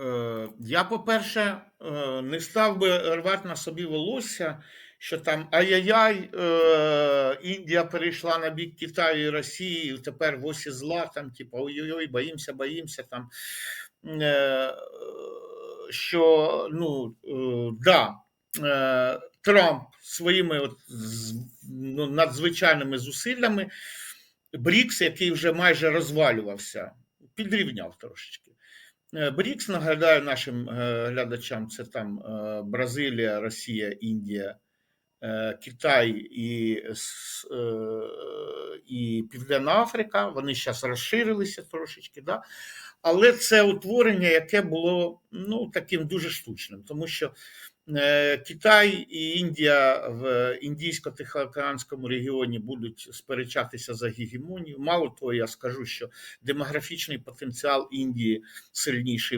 Е, Я, по-перше, е, не став би рвати на собі волосся, що там ай-яй-яй, е, Індія перейшла на бік Китаю і Росії, і тепер в осі зла, там, типу, ой-ой-ой, боїмося, боїмося. Там, що, ну, да, Трамп своїми от, ну, надзвичайними зусиллями Брікс, який вже майже розвалювався, підрівняв трошечки. Е, БРІКС, нагадаю нашим е, глядачам, це там е, Бразилія, Росія, Індія, Китай і Південна Африка. Вони зараз розширилися трошечки, да? але це утворення, яке було ну, таким дуже штучним, тому що е, Китай і Індія в індійсько-тихоокеанському регіоні будуть сперечатися за гегемонію. Мало того, я скажу, що демографічний потенціал Індії сильніший